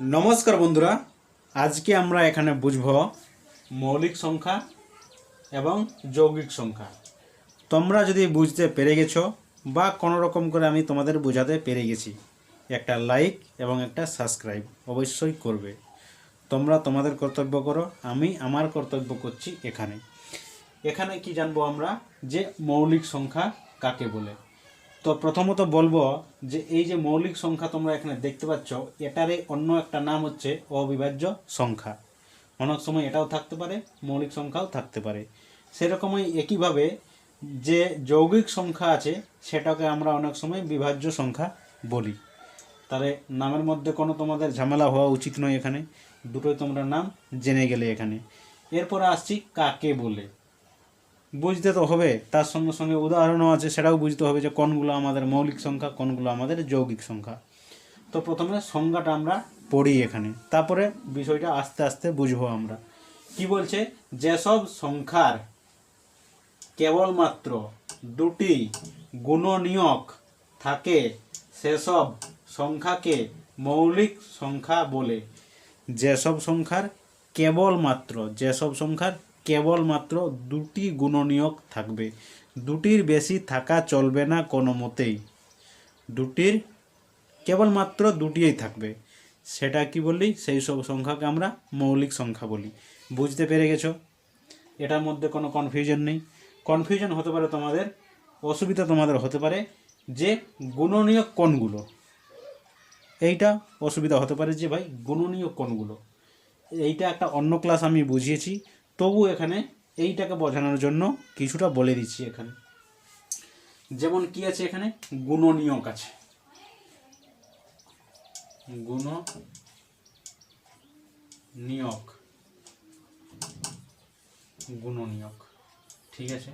নমস্কার বন্ধুরা, আজকে আমরা এখানে বুঝব মৌলিক সংখ্যা এবং যৌগিক সংখ্যা। তোমরা যদি বুঝতে পেরে গেছো বা কোনো রকম করে আমি তোমাদের বোঝাতে পেরে গেছি, একটা লাইক এবং একটা সাবস্ক্রাইব অবশ্যই করবে। তোমরা তোমাদের কর্তব্য করো, আমি আমার কর্তব্য করছি এখানে। এখানে কি জানব আমরা? যে মৌলিক সংখ্যা কাকে বলে? তো প্রথমত বলব যে এই যে মৌলিক সংখ্যা তোমরা এখানে দেখতে পাচ্ছ, এটারই অন্য একটা নাম হচ্ছে অবিভাজ্য সংখ্যা। অনেক সময় এটাও থাকতে পারে, মৌলিক সংখ্যাও থাকতে পারে। সেরকমই একইভাবে যে যৌগিক সংখ্যা আছে, সেটাকে আমরা অনেক সময় বিভাজ্য সংখ্যা বলি। তাহলে নামের মধ্যে কোনো তোমাদের ঝামেলা হওয়া উচিত নয় এখানে। দুটোই তোমরা নাম জেনে গেলে এখানে। এরপর আসছি কাকে বলে। বুঝতে তো হবে, তার সঙ্গে সঙ্গে উদাহরণও আছে, সেটাও বুঝতে হবে যে কোনগুলো আমাদের মৌলিক সংখ্যা, কোনগুলো আমাদের যৌগিক সংখ্যা। তো প্রথমে সংজ্ঞাটা আমরা পড়ি এখানে, তারপরে বিষয়টা আস্তে আস্তে বুঝব আমরা। কি বলছে? যেসব সংখ্যার কেবলমাত্র দুটি গুণনীয়ক থাকে, সেসব সংখ্যাকে মৌলিক সংখ্যা বলে। যেসব সংখ্যার কেবলমাত্র, যেসব সংখ্যার কেবলমাত্র দুটি গুণনীয়ক থাকবে। দুটির বেশি থাকা চলবে না কোনো মতেই দুটির কেবলমাত্র দুটিই থাকবে। সেটা কি বলি? সেই সব সংখ্যাকে আমরা মৌলিক সংখ্যা বলি। বুঝতে পেরে গেছো? এটার মধ্যে কোনো কনফিউশন নেই। কনফিউশন হতে পারে তোমাদের, অসুবিধা তোমাদের হতে পারে যে গুণনীয়ক কোনগুলো। এইটা অসুবিধা হতে পারে যে ভাই গুণনীয় কোনগুলো। এইটা একটা অন্য ক্লাস আমি বুঝিয়েছি। তবু এখানে এইটাকে বোঝানোর জন্য কিছুটা বলে দিচ্ছি এখানে। যেমন কি আছে এখানে? গুণনীয়ক আছে। গুণ নিয়ক গুণনীয়ক। ঠিক আছে?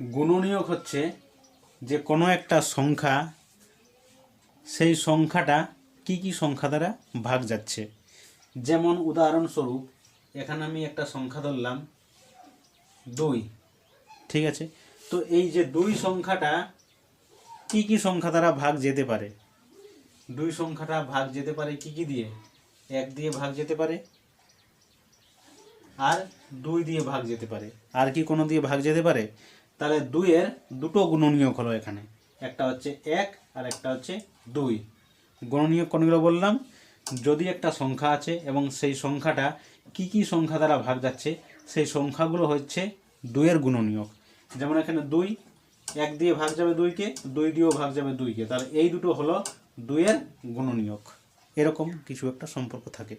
গুণনীয়ক হচ্ছে যে কোনো একটা সংখ্যা, সেই সংখ্যাটা কি কি সংখ্যা দ্বারা ভাগ যাচ্ছে? যেমন উদাহরণস্বরূপ, এখানে আমি একটা সংখ্যা ধরলাম, দুই। ঠিক আছে? তো এই যে দুই সংখ্যাটা, কি কি সংখ্যা দ্বারা ভাগ যেতে পারে? দুই সংখ্যাটা ভাগ যেতে পারে কি কি দিয়ে? এক দিয়ে ভাগ যেতে পারে। আর দুই দিয়ে ভাগ যেতে পারে। আর কি কোনো দিয়ে ভাগ যেতে পারে? তাহলে দুইয়ের দুটো গুণনীয়ক হলো এখানে। একটা হচ্ছে এক, আর একটা হচ্ছে দুই। গুণনীয়ক কোনগুলো বললাম? যদি একটা সংখ্যা আছে এবং সেই সংখ্যাটা কি কি সংখ্যা দ্বারা ভাগ যাচ্ছে, সেই সংখ্যাগুলো হচ্ছে দুইয়ের গুণনীয়ক। যেমন এখানে দুই, এক দিয়ে ভাগ যাবে দুইকে, দুই দিয়েও ভাগ যাবে দুইকে। তাহলে এই দুটো হলো দুইয়ের গুণনীয়ক। এরকম কিছু একটা সম্পর্ক থাকে।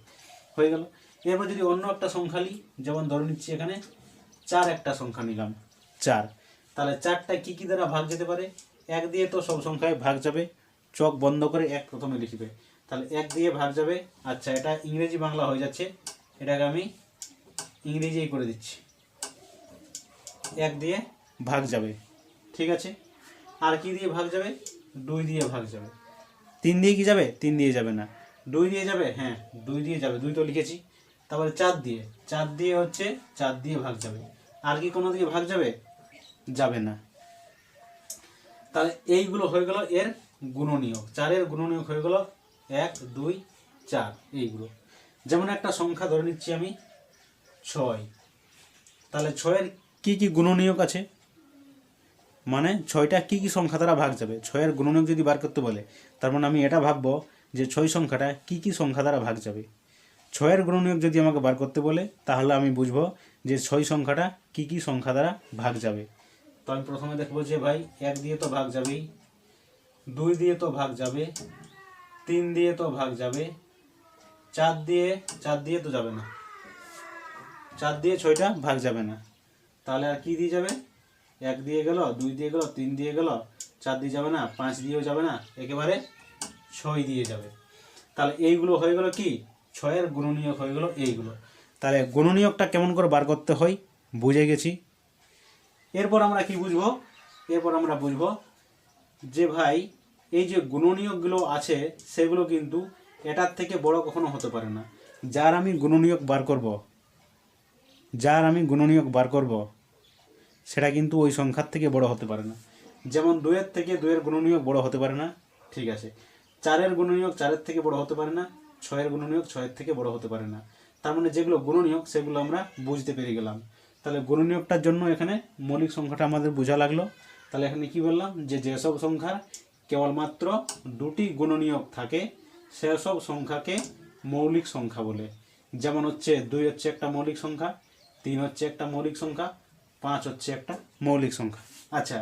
হয়ে গেল। এরপর যদি অন্য একটা সংখ্যা নিই যেমন ধরে নিচ্ছি এখানে চার একটা সংখ্যা নিলাম। চার। তাহলে চারটা কি কি দ্বারা ভাগ যেতে পারে? এক দিয়ে তো সব সংখ্যায় ভাগ যাবে। চোখ বন্ধ করে এক প্রথমে লিখবে। তাহলে এক দিয়ে ভাগ যাবে। আচ্ছা এটা ইংরেজি বাংলা হয়ে যাচ্ছে। এটাকে আমি ইংরেজিই করে দিচ্ছি। এক দিয়ে ভাগ যাবে। ঠিক আছে? আর কি দিয়ে ভাগ যাবে? দুই দিয়ে ভাগ যাবে। তিন দিয়ে কি যাবে? তিন দিয়ে যাবে না। দুই দিয়ে যাবে? হ্যাঁ দুই দিয়ে যাবে। দুই তো লিখেছি। তারপরে চার দিয়ে। চার দিয়ে হচ্ছে চার দিয়ে ভাগ যাবে। আর কি কোনো দিকে ভাগ যাবে? যাবে না। তাহলে এইগুলো হয়ে গেল এর গুণনীয়ক। চারের গুণনীয়ক হয়ে গেল এক, দুই, চার, এইগুলো। যেমন একটা সংখ্যা ধরে নিচ্ছি আমি ছয়। তাহলে ছয়ের কি কি গুণনীয়ক আছে? মানে ছয়টা কি কি সংখ্যা দ্বারা ভাগ যাবে? ছয়ের গুণনীয়ক যদি বার করতে বলে, তার মানে আমি এটা ভাববো যে ছয় সংখ্যাটা কি কি সংখ্যা দ্বারা ভাগ যাবে? ছয়ের গুণনীয়ক যদি আমাকে বার করতে বলে, তাহলে আমি বুঝব যে ছয় সংখ্যাটা কি কি সংখ্যা দ্বারা ভাগ যাবে। তো আমি প্রথমে দেখব যে ভাই, এক দিয়ে তো ভাগ যাবেই, দুই দিয়ে তো ভাগ যাবে তিন দিয়ে তো ভাগ যাবে। চার দিয়ে চার দিয়ে তো যাবে না। চার দিয়ে ছয়টা ভাগ যাবে না। তাহলে আর কি দিয়ে যাবে? এক দিয়ে গেল, দুই দিয়ে গেল, তিন দিয়ে গেল, চার দিয়ে যাবে না, পাঁচ দিয়েও যাবে না, একেবারে ছয় দিয়ে যাবে। তাহলে এইগুলো হয়ে গেল কি? ছয়ের গুণনীয়ক হয়ে গেল এইগুলো। তাহলে গুণনীয়কটা কেমন করে বার করতে হয়? বুঝে গেছি। এরপর আমরা কি বুঝব? এরপর আমরা বুঝব যে ভাই এই যে গুণনীয়কগুলো আছে, সেগুলো কিন্তু এটার থেকে বড় কখনো হতে পারে না। যার আমি গুণনীয়ক বার করব, যার আমি গুণনীয়ক বার করব, সেটা কিন্তু ওই সংখ্যার থেকে বড় হতে পারে না। যেমন দুইয়ের থেকে দুইয়ের গুণনীয়ক বড় হতে পারে না, ঠিক আছে। চারের গুণনীয়ক চারের থেকে বড় হতে পারে না, ছয়ের গুণনীয়ক ছয়ের থেকে বড় হতে পারে না। তার মানে যেগুলো গুণনীয়ক, সেগুলো আমরা বুঝতে পেরে গেলাম। তাহলে গুণনীয়কটার জন্য এখানে মৌলিক সংখ্যাটা আমাদের বোঝা লাগল। তাহলে এখানে কি বললাম? যে যেসব সংখ্যার কেবলমাত্র দুটি গুণনীয়ক থাকে সেসব সংখ্যাকে মৌলিক সংখ্যা বলে। যেমন হচ্ছে দুই হচ্ছে একটা মৌলিক সংখ্যা, তিন হচ্ছে একটা মৌলিক সংখ্যা, পাঁচ হচ্ছে একটা মৌলিক সংখ্যা। আচ্ছা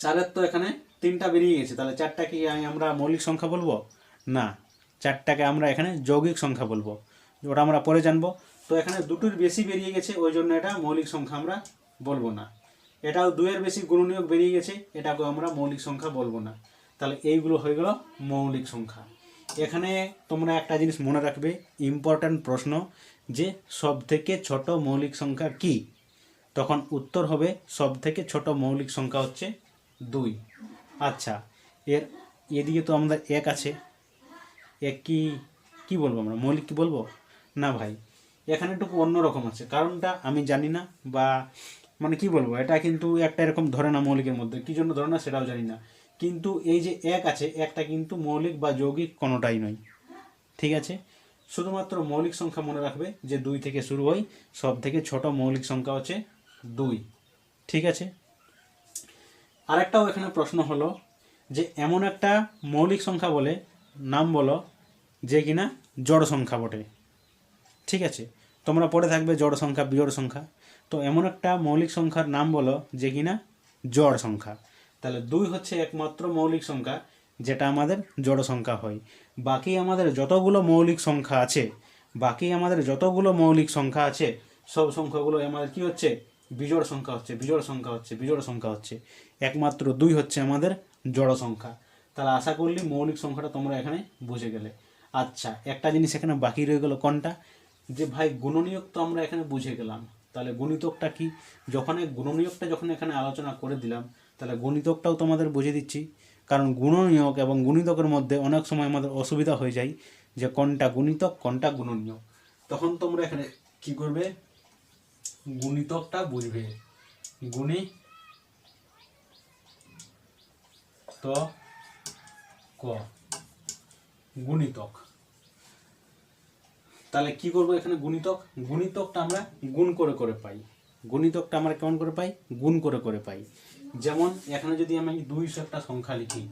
চারের তো এখানে তিনটা বেরিয়ে গেছে, তাহলে চারটা কি আমরা মৌলিক সংখ্যা বলব? না, চারটাকে আমরা এখানে যৌগিক সংখ্যা বলব, ওটা আমরা পরে জানব। তো এখানে দুটোর বেশি বেরিয়ে গেছে, ওই জন্য এটা মৌলিক সংখ্যা আমরা বলব না। এটাও দুয়ের বেশি গুণনীয়ক বেরিয়ে গেছে, এটাকেও আমরা মৌলিক সংখ্যা বলব না। তাহলে এইগুলো হয়ে গেল মৌলিক সংখ্যা। এখানে তোমরা একটা জিনিস মনে রাখবে ইম্পর্ট্যান্ট প্রশ্ন যে সব থেকে ছোট মৌলিক সংখ্যা কি? তখন উত্তর হবে সব থেকে ছোট মৌলিক সংখ্যা হচ্ছে দুই। আচ্ছা এর এদিকে তো আমাদের এক আছে। এক কি কি বলব আমরা? মৌলিক কি বলব? না ভাই, এখানে একটু অন্যরকম আছে। কারণটা আমি জানি না বা মানে কি বলব, এটা কিন্তু একটা এরকম ধরে না মৌলিকের মধ্যে। কি জন্য ধরে না সেটাও জানি না। কিন্তু এই যে এক আছে, একটা কিন্তু মৌলিক বা যৌগিক কোনোটাই নয়। ঠিক আছে? শুধুমাত্র মৌলিক সংখ্যা মনে রাখবে যে দুই থেকে শুরু হয়, সব থেকে ছোট মৌলিক সংখ্যা হচ্ছে দুই। ঠিক আছে? আরেকটাও এখানে প্রশ্ন হলো যে এমন একটা মৌলিক সংখ্যা বলে নাম বলো যে কিনা জড় সংখ্যা বটে। ঠিক আছে? তোমরা পড়ে থাকবে জড় সংখ্যা বিজড় সংখ্যা। তো এমন একটা মৌলিক সংখ্যার নাম বলো যে কিনা জড় সংখ্যা। তাহলে দুই হচ্ছে একমাত্র মৌলিক সংখ্যা, যেটা আমাদের জড় সংখ্যা হয়। বাকি আমাদের যতগুলো মৌলিক সংখ্যা আছে, বাকি আমাদের যতগুলো মৌলিক সংখ্যা আছে, সব সংখ্যাগুলো আমাদের কি হচ্ছে? বিজোড় সংখ্যা হচ্ছে, বিজোড় সংখ্যা হচ্ছে, বিজোড় সংখ্যা হচ্ছে। একমাত্র দুই হচ্ছে আমাদের জড় সংখ্যা। তাহলে আশা করলি মৌলিক সংখ্যাটা তোমরা এখানে বুঝে গেলে। আচ্ছা একটা জিনিস এখানে বাকি রয়ে গেল কোনটা? যে ভাই গুণনীয়ক তো আমরা এখানে বুঝে গেলাম। তাহলে গণিতকটা কি? যখন গুণনীয়কটা যখন এখানে আলোচনা করে দিলাম, তাহলে গণিতকটাও তোমাদের বুঝিয়ে দিচ্ছি। কারণ গুণনীয়ক এবং গুণিতকের মধ্যে অনেক সময় আমাদের অসুবিধা হয়ে যায় যে কোনটা গুণিতক, কোনটা গুণনীয়ক। তখন তোমরা এখানে কি করবে? গুণিতকটা বুঝবে। গুণী তো ক গুণিতক। তাহলে কি করব এখানে গুণিতক? গুণিতকটা আমরা গুণ করে করে পাই। গুণিতকটা আমরা কেমন করে পাই? গুণ করে করে পাই। যেমন এখানে যদি আমি দুইশো একটা সংখ্যা লিখি,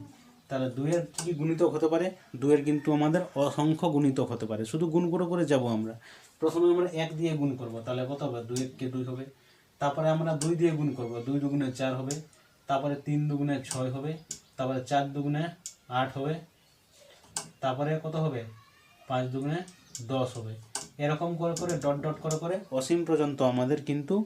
তাহলে দুইয়ের কি গুণিতক হতে পারে? দুইয়ের কিন্তু আমাদের অসংখ্য গুণিতক হতে পারে। শুধু গুণ করে করে যাব আমরা। প্রথমে আমরা এক দিয়ে গুণ করব, তাহলে কত হবে? দুই কে দুই হবে? তারপরে আমরা দুই দিয়ে গুণ করব, দুই দুগুণে চার হবে। তারপরে তিন দুগুণে ছয় হবে। তারপরে চার দুগুণে আট হবে। তারপরে কত হবে? পাঁচ দুগুণে দশ হবে। এরকম করে করে, ডট ডট করে করে অসীম পর্যন্ত আমাদের কিন্তু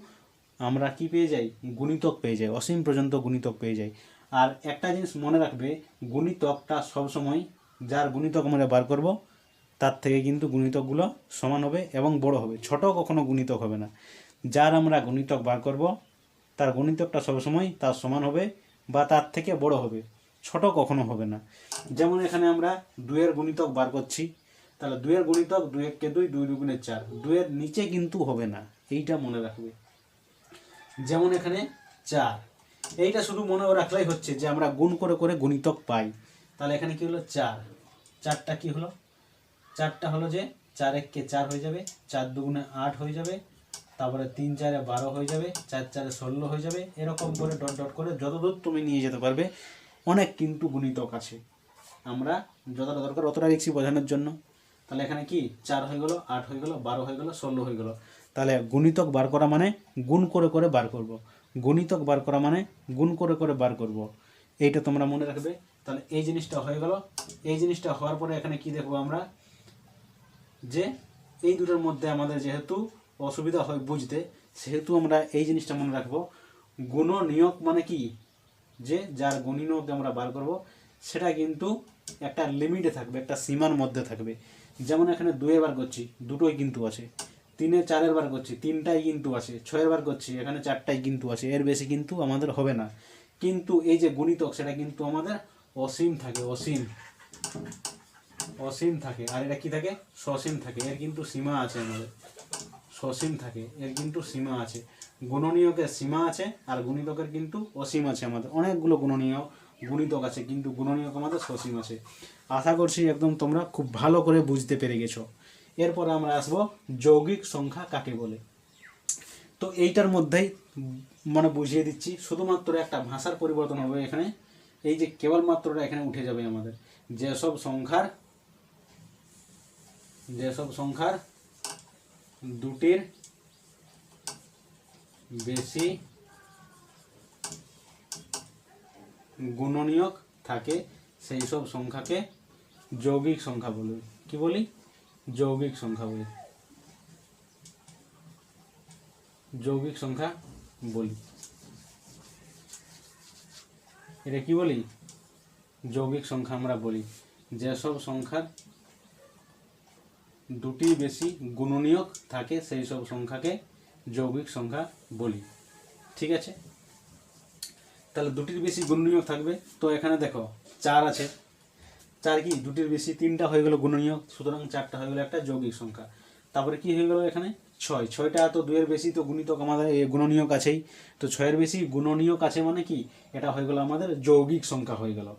আমরা কি পেয়ে যাই? গুণিতক পেয়ে যাই। অসীম পর্যন্ত গুণিতক পেয়ে যাই। আর একটা জিনিস মনে রাখবে, গুণিতকটা সবসময় যার গুণিতক আমরা বার করব, তার থেকে কিন্তু গুণিতকগুলো সমান হবে এবং বড় হবে। ছোট কখনো গুণিতক হবে না। যার আমরা গুণিতক বার করব, তার গুণিতকটা সবসময় তার সমান হবে বা তার থেকে বড় হবে। ছোট কখনো হবে না। যেমন এখানে আমরা দুয়ের গুণিতক বার করছি। তাহলে দুইয়ের গুণিতক দুই এককে দুই দুই দুগুণে চার। দুইয়ের নিচে কিন্তু হবে না, এইটা মনে রাখবে। যেমন এখানে চার। এইটা শুধু মনে রাখলেই হচ্ছে যে আমরা গুণ করে করে গুণিতক পাই। তাহলে এখানে কি হলো? চার। চারটা কি হলো? চারটা হলো যে চার এককে চার হয়ে যাবে, চার দুগুণে আট হয়ে যাবে, তারপরে তিন চারে বারো হয়ে যাবে, চার চারে ষোলো হয়ে যাবে, এরকম করে ডট ডট করে যতদূর তুমি নিয়ে যেতে পারবে, অনেক কিন্তু গুণিতক আছে। আমরা যতটা দরকার অতটা লিখছি বোঝানোর জন্য। তাহলে এখানে কি? চার হয়ে গেলো, আট হয়ে গেলো, বারো হয়ে গেলো, ষোলো হয়ে গেলো। তাহলে গুণিতক বার করা মানে গুণ করে করে বার করব। গুণিতক বার করা মানে গুণ করে করে বার করব। এইটা তোমরা মনে রাখবে। তাহলে এই জিনিসটা হয়ে গেল। এই জিনিসটা হওয়ার পরে এখানে কি দেখব আমরা? যে এই দুটোর মধ্যে আমাদের যেহেতু অসুবিধা হয় বুঝতে, সেহেতু আমরা এই জিনিসটা মনে রাখব। গুণ নিয়োগ মানে কি? যে যার গুণিনক আমরা বার করব, সেটা কিন্তু একটা লিমিটে থাকবে, একটা সীমার মধ্যে থাকবে। যেমন এখানে দুয়ে বার করছি, দুটোই কিন্তু আছে। তিনে চারের বার করছি, তিনটাই কিন্তু আছে। ছয়ের বার করছি, এখানে চারটাই কিন্তু আছে। এর বেশি কিন্তু আমাদের হবে না। কিন্তু এই যে গুণিতক, সেটা কিন্তু আমাদের অসীম থাকে, অসীম। অসীম থাকে। আর এটা কি থাকে? সসীম থাকে। এর কিন্তু সীমা আছে আমাদের। সসীম থাকে। এর কিন্তু সীমা আছে। গুণনীয়কের সীমা আছে, আর গুণিতকের কিন্তু অসীম আছে আমাদের। অনেকগুলো গুণনীয় গুণিতক আছে, কিন্তু গুণনীয়ক আমাদের সসীম আছে। আশা করছি একদম তোমরা খুব ভালো করে বুঝতে পেরে গেছো। এরপরে আমরা আসব যৌগিক সংখ্যা কাকে বলে। তো এইটার মধ্যেই মানে বুঝিয়ে দিচ্ছি, শুধুমাত্র একটা ভাষার পরিবর্তন হবে এখানে। এই যে কেবলমাত্রটা এখানে উঠে যাবে আমাদের। যেসব সংখ্যার যেসব সংখ্যার দুটির বেশি গুণনীয়ক থাকে, সেই সব সংখ্যাকে যৌগিক সংখ্যা বলি। কি বলি? যৌগিক সংখ্যা বলি। যৌগিক সংখ্যা বলি। এটা কি বলি? যৌগিক সংখ্যা আমরা বলি। যেসব সংখ্যার দুটি বেশি গুণনীয়ক থাকে, সেই সব সংখ্যাকে যৌগিক সংখ্যা বলি। ঠিক আছে? তাহলে দুটির বেশি গুণনীয়ক থাকবে। তো এখানে দেখো, চার আছে। চার কি? দুটির বেশি তিনটা হয়ে গেল গুণনীয়ক সুতরাং চারটা হয়ে গেল একটা যৌগিক সংখ্যা। তারপরে কি হয়ে গেল এখানে? ছয়। ছয়টা তো দুয়ের বেশি তো গুণিতক আমাদের, এ গুণনীয়ক আছেই। তো ছয়ের বেশি গুণনীয়ক আছে মানে কি? এটা হয়ে গেল আমাদের যৌগিক সংখ্যা হয়ে গেল।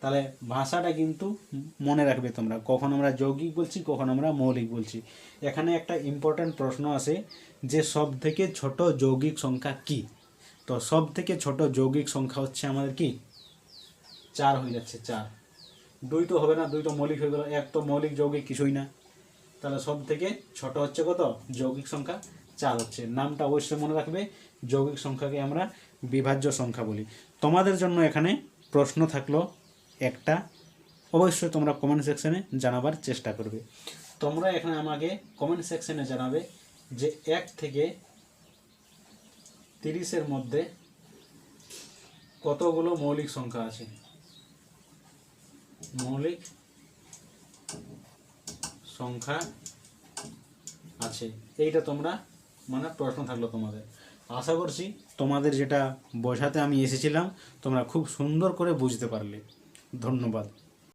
তাহলে ভাষাটা কিন্তু মনে রাখবে তোমরা। কখন আমরা যৌগিক বলছি, কখন আমরা মৌলিক বলছি। এখানে একটা ইম্পর্ট্যান্ট প্রশ্ন আছে যে সব থেকে ছোট যৌগিক সংখ্যা কি? তো সব থেকে ছোট যৌগিক সংখ্যা হচ্ছে আমাদের কি? চার হয়ে যাচ্ছে, চার। দুই তো হবে না, দুই তো মৌলিক হয়ে গেল। এক তো মৌলিক, যৌগিক কিছুই না। তাহলে সব থেকে ছোট হচ্ছে কত? যৌগিক সংখ্যা চার হচ্ছে। নামটা অবশ্যই মনে রাখবে, যৌগিক সংখ্যাকে আমরা বিভাজ্য সংখ্যা বলি। তোমাদের জন্য এখানে প্রশ্ন থাকল একটা। অবশ্যই তোমরা কমেন্ট সেকশনে জানাবার চেষ্টা করবে। তোমরা এখানে আমাকে কমেন্ট সেকশনে জানাবে যে এক থেকে তিরিশের মধ্যে কতগুলো মৌলিক সংখ্যা আছে? মৌলিক সংখ্যা আছে। এইটা তোমরা মানে প্রশ্ন থাকল তোমাদের। আশা করছি তোমাদের যেটা বোঝাতে আমি এসেছিলাম, তোমরা খুব সুন্দর করে বুঝতে পারলে। ধন্যবাদ।